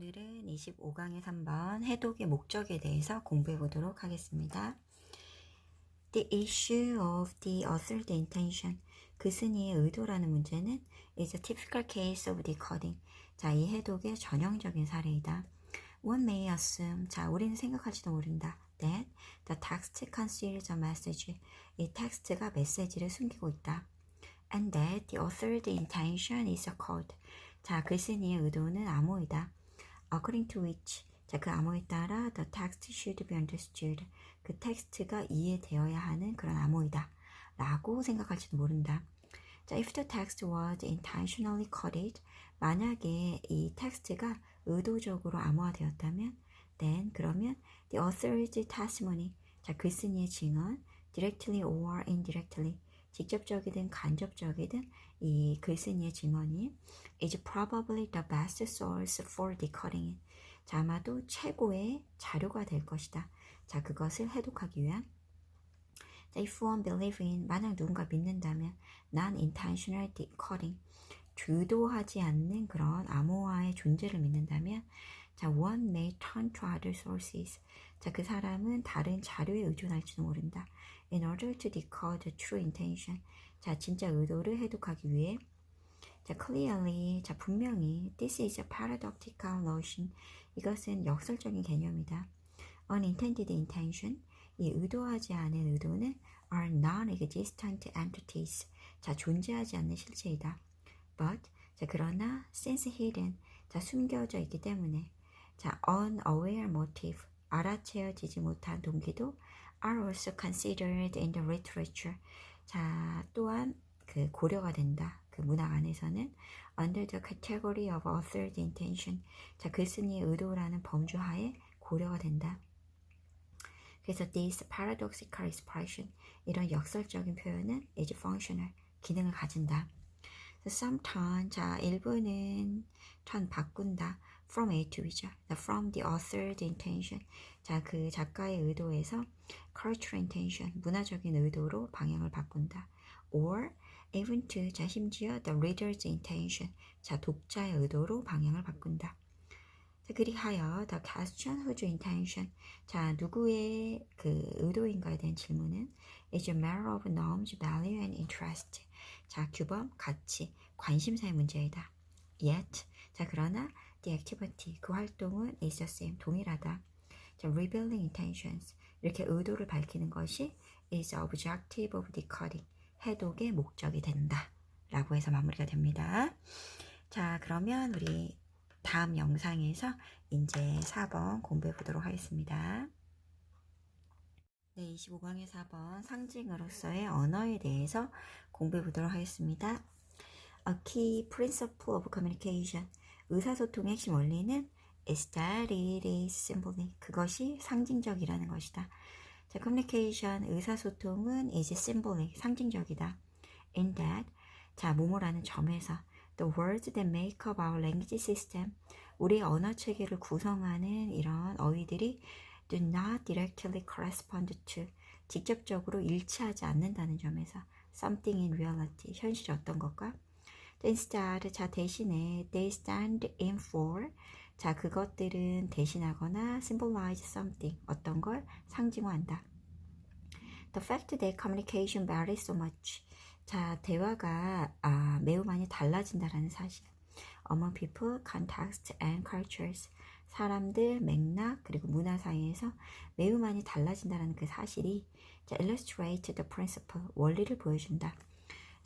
오늘은 25강의 3번 해독의 목적에 대해서 공부해 보도록 하겠습니다. The issue of the authored intention. 그 승리의 의도라는 문제는 is a typical case of decoding. 자, 이 해독의 전형적인 사례이다. One may assume. 자, 우리는 생각할지도 모른다. That the text conceals a message. 이 텍스트가 메시지를 숨기고 있다. And that the authored intention is a code. 자, 글쓴이의 의도는 암호이다. According to which, 자, 그 암호에 따라 the text should be understood. 그 텍스트가 이해되어야 하는 그런 암호이다. 라고 생각할지도 모른다. 자, if the text was intentionally coded, 만약에 이 텍스트가 의도적으로 암호화되었다면, then 그러면 the author's testimony, 자, 글쓴이의 증언, directly or indirectly, 직접적이든 간접적이든 이 글쓴이의 증언이 is probably the best source for decoding. 자, 아마도 최고의 자료가 될 것이다. 자, 그것을 해독하기 위한 자, if one believe in 만약 누군가 믿는다면 non-intentional decoding 주도하지 않는 그런 암호화의 존재를 믿는다면 자, one may turn to other sources. 자, 그 사람은 다른 자료에 의존할지도 모른다. In order to decode the true intention. 자, 진짜 의도를 해독하기 위해 자, clearly, 자, 분명히 this is a paradoxical notion. 이것은 역설적인 개념이다. Unintended intention. 이 의도하지 않은 의도는 are non-existent entities. 자, 존재하지 않는 실체이다. But, 자, 그러나 since hidden, 자, 숨겨져 있기 때문에 자, unaware motive, 알아채어지지 못한 동기도 are also considered in the literature. 자, 또한 그 고려가 된다. 그 문학 안에서는 under the category of authored intention. 자, 글쓴이의 의도라는 범주 하에 고려가 된다. 그래서 this paradoxical expression 이런 역설적인 표현은 is functional 기능을 가진다. So sometimes 자 일부는 turn 바꾼다 from A to B죠. from the author's intention 자 그 작가의 의도에서 cultural intention 문화적인 의도로 방향을 바꾼다. or even to 자 심지어 the reader's intention 자 독자의 의도로 방향을 바꾼다. 자, 그리하여 the question whose intention 자 누구의 그 의도인가에 대한 질문은 is a matter of norms, value and interest 자 규범, 가치, 관심사의 문제이다. Yet 자 그러나 the activity 그 활동은 is the same 동일하다. 자 revealing intentions 이렇게 의도를 밝히는 것이 is objective of decoding 해독의 목적이 된다. 라고 해서 마무리가 됩니다. 자, 그러면 우리 다음 영상에서 이제 4번 공부해 보도록 하겠습니다. 네, 25강의 4번 상징으로서의 언어에 대해서 공부해 보도록 하겠습니다. A key principle of communication. 의사소통의 핵심 원리는 it is symbolic. 그것이 상징적이라는 것이다. 자, communication, 의사소통은 is symbolic, 상징적이다. In that, 자, 뭐뭐라는 점에서 the words that make up our language system, 우리의 언어 체계를 구성하는 이런 어휘들이 do not directly correspond to, 직접적으로 일치하지 않는다는 점에서 something in reality, 현실이 어떤 것과 instead, 자, 대신에 they stand in for, 자, 그것들은 대신하거나 symbolize something, 어떤 걸 상징화한다. The fact that communication varies so much. 자, 대화가 아, 매우 많이 달라진다라는 사실. Among people, context and cultures. 사람들, 맥락, 그리고 문화 사이에서 매우 많이 달라진다라는 그 사실이 자, illustrate the principle, 원리를 보여준다.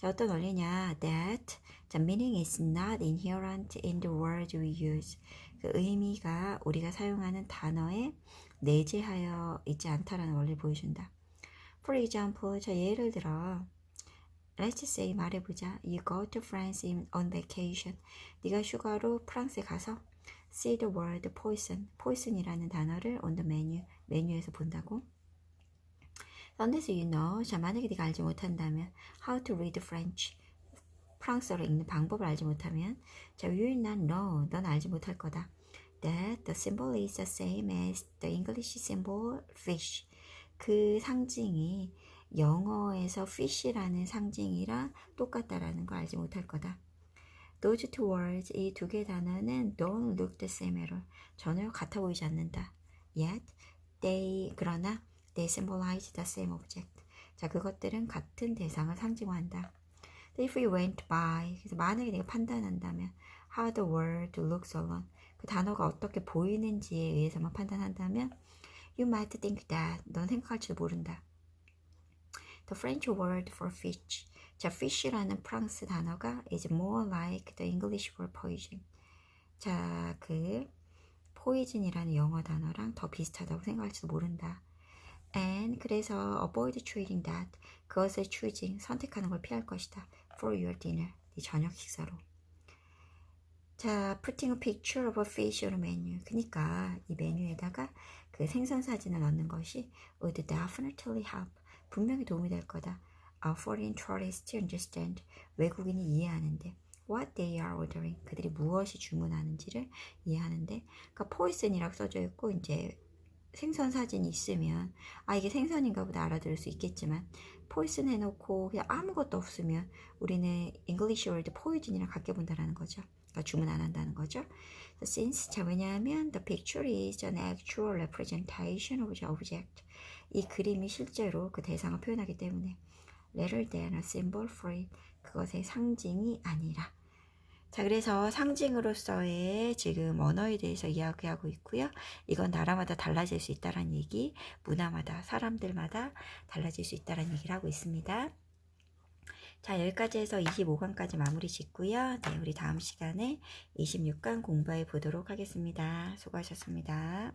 자, 어떤 원리냐? That 자, meaning is not inherent in the word we use. 그 의미가 우리가 사용하는 단어에 내재하여 있지 않다라는 원리를 보여준다. For example, 자, 예를 들어 Let's say 말해보자. You go to France on vacation. 네가 휴가로 프랑스에 가서 see the word poison, poison이라는 단어를 on the menu, 메뉴에서 본다고. Unless you know, 자 만약에 네가 알지 못한다면 how to read French, 프랑스어를 읽는 방법을 알지 못하면 자 you will not know, 넌 알지 못할 거다. That the symbol is the same as the English symbol fish. 그 상징이 영어에서 fish라는 상징이랑 똑같다라는 걸 알지 못할 거다. Those two words, 이 두 개 단어는 don't look the same at all. 전혀 같아 보이지 않는다. Yet, they, 그러나 they symbolize the same object. 자, 그것들은 같은 대상을 상징한다. If we went by, 그래서 만약에 내가 판단한다면 how the word looks alone, 그 단어가 어떻게 보이는지에 의해서만 판단한다면 you might think that, 넌 생각할 줄 모른다. The French word for fish. 자, fish라는 프랑스 단어가 is more like the English word poison. 자, 그 poison이라는 영어 단어랑 더 비슷하다고 생각할지도 모른다. And 그래서 avoid choosing that. 그것을 choosing, 선택하는 걸 피할 것이다. For your dinner. 네 저녁 식사로. 자, putting a picture of a fish on a menu. 그러니까 이 메뉴에다가 그 생선 사진을 넣는 것이 would definitely help. 분명히 도움이 될 거다. A foreign tourist to understand. 외국인이 이해하는데. What they are ordering. 그들이 무엇이 주문하는지를 이해하는데. 그러니까 poison이라고 써져 있고 이제 생선 사진이 있으면 아 이게 생선인가 보다 알아들을 수 있겠지만 포이슨 해놓고 그냥 아무것도 없으면 우리는 English word poison이랑 같게 본다라는 거죠. 그러니까 주문 안 한다는 거죠. Since 자 왜냐하면 the picture is an actual representation of the object. 이 그림이 실제로 그 대상을 표현하기 때문에 rather than a symbol for it. 그것의 상징이 아니라. 자, 그래서 상징으로서의 지금 언어에 대해서 이야기하고 있고요. 이건 나라마다 달라질 수 있다는 얘기, 문화마다, 사람들마다 달라질 수 있다는 얘기를 하고 있습니다. 자, 여기까지 해서 25강까지 마무리 짓고요. 네, 우리 다음 시간에 26강 공부해 보도록 하겠습니다. 수고하셨습니다.